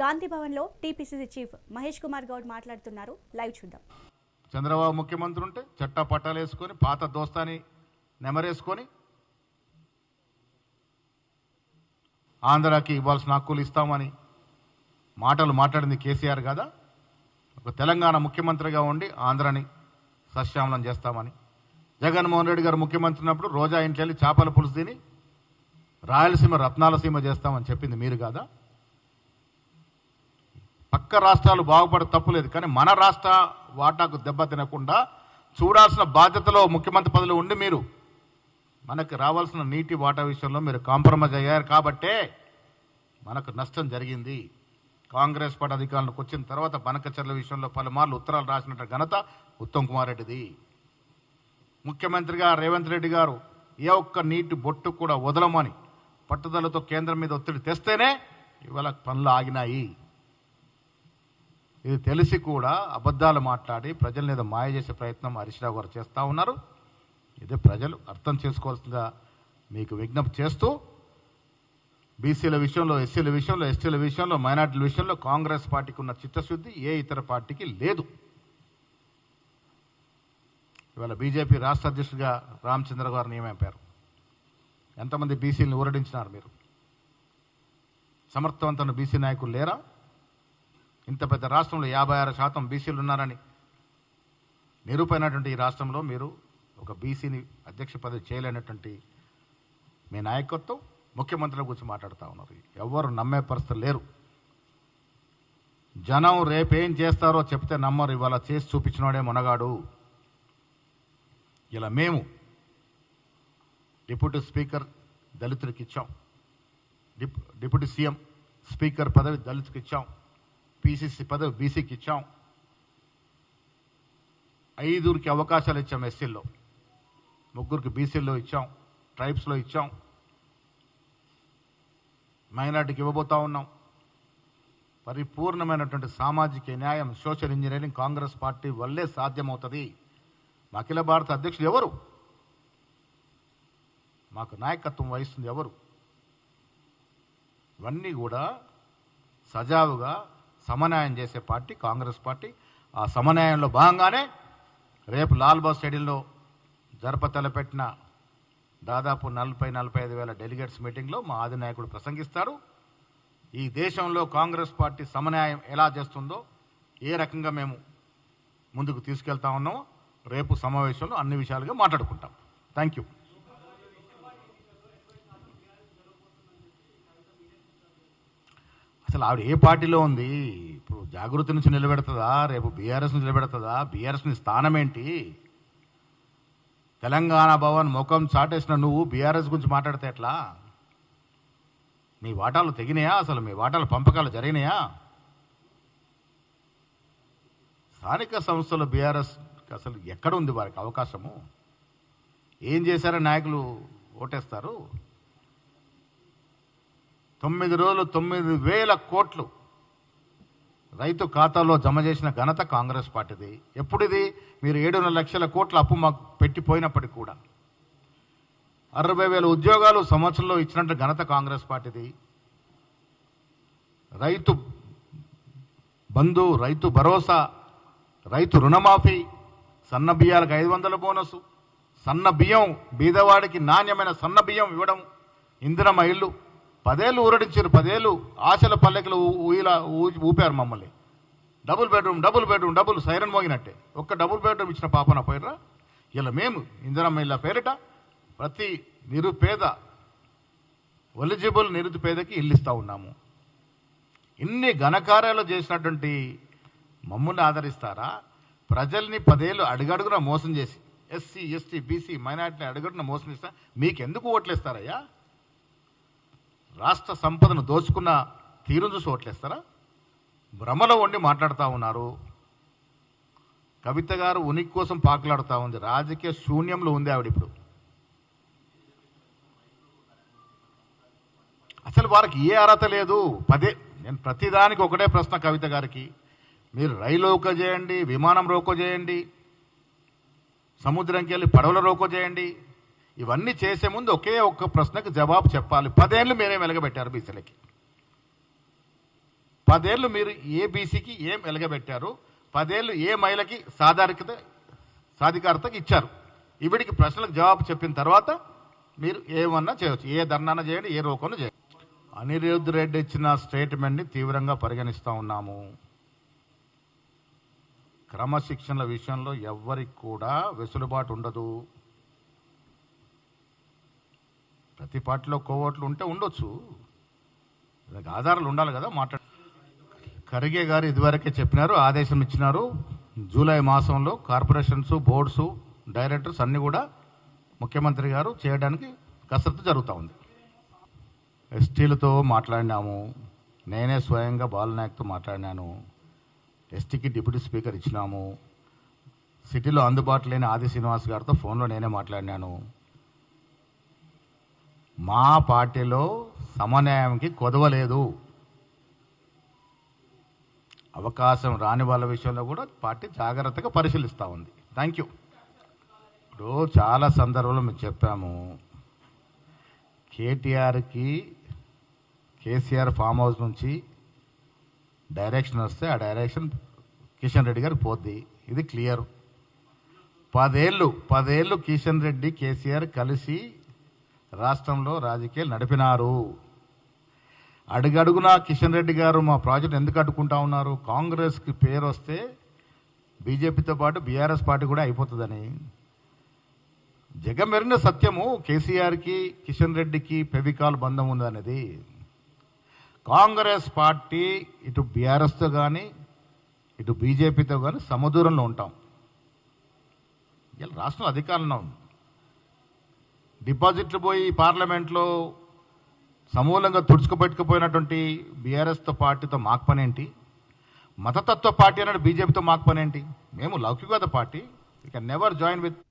గాంధీ భవన్లో TPCC chief Mahesh Kumar Goud మాట్లాడుతున్నారు. Live చూద్దాం. చంద్రబాబు ముఖ్యమంత్రి ఉంటే చట్టా పట్టాలు వేసుకొని పాత దోస్తాని నెమరేసుకొని ఆంధ్రాకి ఇవ్వాల్సిన హక్కులు ఇస్తామని మాటలు మాట్లాడింది కేసీఆర్ కదా? ఒక తెలంగాణ ముఖ్యమంత్రిగా ఉండి ఆంధ్రాని సశ్యామలం చేస్తామని. జగన్మోహన్ రెడ్డి గారు ముఖ్యమంత్రి ఉన్నప్పుడు రోజా ఇంట్లో వెళ్ళి చేపల పులుసు తిని రాయలసీమ రత్నాలసీమ చేస్తామని చెప్పింది మీరు కాదా? పక్క రాష్ట్రాలు బాగుపడ తప్పులేదు కానీ మన రాష్ట్ర వాటాకు దెబ్బ తినకుండా చూడాల్సిన బాధ్యతలో ముఖ్యమంత్రి పదవిలో ఉండి మీరు మనకు రావాల్సిన నీటి వాటా విషయంలో మీరు కాంప్రమైజ్ అయ్యారు కాబట్టే మనకు నష్టం జరిగింది. కాంగ్రెస్ పార్టీ అధికారులకు వచ్చిన తర్వాత బనకచర్ల విషయంలో పలుమార్లు ఉత్తరాలు రాసినట్టు ఘనత ఉత్తమ్ కుమార్ రెడ్డిది. ముఖ్యమంత్రిగా రేవంత్ రెడ్డి గారు ఏ ఒక్క నీటి బొట్టు కూడా వదలమని పట్టుదలతో కేంద్రం మీద ఒత్తిడి తెస్తేనే ఇవాళ పనులు ఆగినాయి. ఇది తెలిసి కూడా అబద్ధాలు మాట్లాడి ప్రజల మీద మాయ చేసే ప్రయత్నం హరీష్ రావు గారు చేస్తూ ఉన్నారు. ఇది ప్రజలు అర్థం చేసుకోవాల్సిందిగా మీకు విజ్ఞప్తి చేస్తూ బీసీల విషయంలో ఎస్సీల విషయంలో ఎస్టీల విషయంలో మైనార్టీల విషయంలో కాంగ్రెస్ పార్టీకి ఉన్న చిత్తశుద్ధి ఏ ఇతర పార్టీకి లేదు. ఇవాళ బీజేపీ రాష్ట్ర అధ్యక్షుడిగా రామచంద్ర గారు నియమింపారు. ఎంతమంది బీసీలను ఊరడించినారు మీరు? సమర్థవంతమైన బీసీ నాయకులు లేరా? ఇంత పెద్ద రాష్ట్రంలో యాభై ఆరు శాతం బీసీలు ఉన్నారని నిరూపైనటువంటి ఈ రాష్ట్రంలో మీరు ఒక బీసీని అధ్యక్ష పదవి చేయలేనటువంటి మీ నాయకత్వం ముఖ్యమంత్రుల గురించి మాట్లాడుతూ ఉన్నారు. ఎవరు నమ్మే పరిస్థితులు లేరు. జనం రేపేం చేస్తారో చెప్తే నమ్మరు. ఇవాళ చేసి చూపించినోడే మునగాడు. ఇలా మేము డిప్యూటీ స్పీకర్ దళితులకు ఇచ్చాం. డిప్ డిప్యూటీ సీఎం స్పీకర్ పదవి దళితులకు ఇచ్చాం. పీసీసీ పదవి బీసీకి ఇచ్చాం. ఐదుగురికి అవకాశాలు ఇచ్చాం ఎస్సీల్లో. ముగ్గురికి బీసీల్లో ఇచ్చాం ట్రైబ్స్లో ఇచ్చాం. మైనార్టీకి ఇవ్వబోతా ఉన్నాం. పరిపూర్ణమైనటువంటి సామాజిక న్యాయం సోషల్ ఇంజనీరింగ్ కాంగ్రెస్ పార్టీ వల్లే సాధ్యమవుతుంది. మా అఖిల భారత అధ్యక్షులు ఎవరు? మాకు నాయకత్వం వహిస్తుంది ఎవరు? ఇవన్నీ కూడా సజావుగా సమన్యాయం చేసే పార్టీ కాంగ్రెస్ పార్టీ. ఆ సమన్యాయంలో భాగంగానే రేపు లాల్ బాగ్ స్టేడియంలో జరప తలపెట్టిన దాదాపు నలభై నలభై ఐదు వేల డెలిగేట్స్ మీటింగ్లో మా ఆదినాయకుడు ప్రసంగిస్తారు ఈ దేశంలో కాంగ్రెస్ పార్టీ సమన్యాయం ఎలా చేస్తుందో ఏ రకంగా మేము ముందుకు తీసుకెళ్తా ఉన్నామో రేపు సమావేశంలో అన్ని విషయాలుగా మాట్లాడుకుంటాం. థ్యాంక్ యూ అసలు ఆవిడ ఏ పార్టీలో ఉంది? ఇప్పుడు జాగృతి నుంచి నిలబెడుతుందా? రేపు బీఆర్ఎస్ నుంచి నిలబెడుతుందా? బీఆర్ఎస్ నీ స్థానం ఏంటి? తెలంగాణ భవన్ ముఖం చాటేసిన నువ్వు బీఆర్ఎస్ గురించి మాట్లాడితే ఎట్లా? నీ వాటాలు తెగినాయా? అసలు మీ వాటాలు పంపకాలు జరిగినాయా? స్థానిక సంస్థలు బీఆర్ఎస్ అసలు ఎక్కడ ఉంది వారికి అవకాశము? ఏం చేశారో నాయకులు ఓటేస్తారు? తొమ్మిది రోజులు తొమ్మిది వేల కోట్లు రైతు ఖాతాలో జమ చేసిన ఘనత కాంగ్రెస్ పార్టీది. ఎప్పుడిది? మీరు ఏడున్నర లక్షల కోట్ల అప్పు మాకు పెట్టిపోయినప్పటికి కూడా. అరవై వేల ఉద్యోగాలు సంవత్సరంలో ఇచ్చినట్టు ఘనత కాంగ్రెస్ పార్టీది. రైతు బంధు రైతు భరోసా రైతు రుణమాఫీ సన్న బియ్యాలకు ఐదు వందల బోనసు సన్న బియ్యం బీదవాడికి నాణ్యమైన సన్న బియ్యం ఇవ్వడం ఇందిరమ ఇల్లు పదేళ్ళు ఊరడించారు పదేళ్ళు ఆశల పల్లెకలు ఊయిలా ఊపారు మమ్మల్ని. Double bedroom double bedroom double siren మోగినట్టే. ఒక్క డబుల్ బెడ్రూమ్ ఇచ్చిన పాపన పోయినరా ఇలా మేము ఇందిరమ్మ ఇలా పేరిట ప్రతి నిరుపేద ఎలిజిబుల్ నిరుపేదకి ఇల్లు ఇస్తూ ఉన్నాము. ఇన్ని ఘనకార్యాలు చేసినటువంటి మమ్మల్ని ఆదరిస్తారా? ప్రజల్ని పదేళ్ళు అడుగడుగున మోసం చేసి ఎస్సీ ఎస్టీ బీసీ మైనార్టీని అడుగడుగున మోసం చేస్తా మీకెందుకు ఓట్లేస్తారయ్యా? రాష్ట్ర సంపదను దోచుకున్న తీరును చూసి ఓట్లేస్తారా? భ్రమలో ఉండి మాట్లాడుతూ ఉన్నారు. కవిత గారు ఉనికి కోసం పాకులాడుతూ ఉంది. రాజకీయ శూన్యంలో ఉంది ఆవిడ ఇప్పుడు. అసలు వారికి ఏ అర్హత లేదు. పదే నేను ప్రతిదానికి ఒకటే ప్రశ్న కవిత గారికి. మీరు రైలు రోకో చేయండి విమానం రోకో చేయండి సముద్రంకి వెళ్ళి పడవల రోకో చేయండి ఇవన్నీ చేసే ముందు ఒకే ఒక్క ప్రశ్నకు జవాబు చెప్పాలి. పదేళ్ళు మీరే వెలగబెట్టారు బీసీలకి. పదేళ్ళు మీరు ఏ బీసీకి ఏం వెలగబెట్టారు? పదేళ్ళు ఏ మహిళకి సాధారికత సాధికారతకి ఇచ్చారు? ఇవిడికి ప్రశ్నలకు జవాబు చెప్పిన తర్వాత మీరు ఏమన్నా చేయవచ్చు ఏ ధర్నాన చేయండి ఏ రోకను చేయండి. అనిరుద్ధ్ రెడ్డి ఇచ్చిన స్టేట్మెంట్ని తీవ్రంగా పరిగణిస్తూ ఉన్నాము. క్రమశిక్షణల విషయంలో ఎవ్వరికి కూడా వెసులుబాటు ఉండదు. ప్రతి పార్టీలో కోవోట్లు ఉంటే ఉండొచ్చు. దానికి ఆధారాలు ఉండాలి కదా మాట్లాడ. ఖర్గే గారు ఇదివరకే చెప్పినారు ఆదేశం ఇచ్చినారు. జూలై మాసంలో కార్పొరేషన్స్ బోర్డ్స్ డైరెక్టర్స్ అన్నీ కూడా ముఖ్యమంత్రి గారు చేయడానికి కసరత్తు జరుగుతూ ఉంది. ఎస్టీలతో మాట్లాడినాము. నేనే స్వయంగా బాలనాయక్తో మాట్లాడినాను. ఎస్టీకి డిప్యూటీ స్పీకర్ ఇచ్చినాము. సిటీలో అందుబాటులో లేని ఆది శ్రీనివాస్ గారితో ఫోన్లో నేనే మాట్లాడినాను. మా పార్టీలో సమన్వయంకి కొదవలేదు. అవకాశం రాని వాళ్ళ విషయంలో కూడా పార్టీ జాగ్రత్తగా పరిశీలిస్తూ ఉంది. థ్యాంక్ యూ ఇప్పుడు చాలా సందర్భంలో మేము చెప్పాము. కేటీఆర్కి కేసీఆర్ ఫామ్ హౌస్ నుంచి డైరెక్షన్ వస్తే ఆ డైరెక్షన్ కిషన్ రెడ్డి గారికి పోద్ది. ఇది క్లియర్. పదేళ్ళు పదేళ్ళు కిషన్ రెడ్డి కేసీఆర్ కలిసి రాష్ట్రంలో రాజకీయాలు నడిపినారు. అడుగడుగునా కిషన్ రెడ్డి గారు మా ప్రాజెక్ట్ ఎందుకు అడ్డుకుంటా ఉన్నారు? కాంగ్రెస్కి పేరు వస్తే బీజేపీతో పాటు బీఆర్ఎస్ పార్టీ కూడా అయిపోతుందని. జగమెరిన సత్యము కేసీఆర్కి కిషన్ రెడ్డికి పెవికాల్ బంధం ఉందనేది. కాంగ్రెస్ పార్టీ ఇటు బీఆర్ఎస్తో కానీ ఇటు బీజేపీతో కానీ సమదూరంలో ఉంటాం. ఇలా రాష్ట్రం అధికారంలో ఉంది. డిపాజిట్లు పోయి పార్లమెంట్లో సమూలంగా తుడుచుకుపెట్టుకుపోయినటువంటి బీఆర్ఎస్తో పార్టీతో మాకు పనేంటి? మతతత్వ పార్టీ అన్నాడు బీజేపీతో మాకు పనేంటి? మేము లౌకికవాద పార్టీ. ఇక నెవర్ జాయిన్ విత్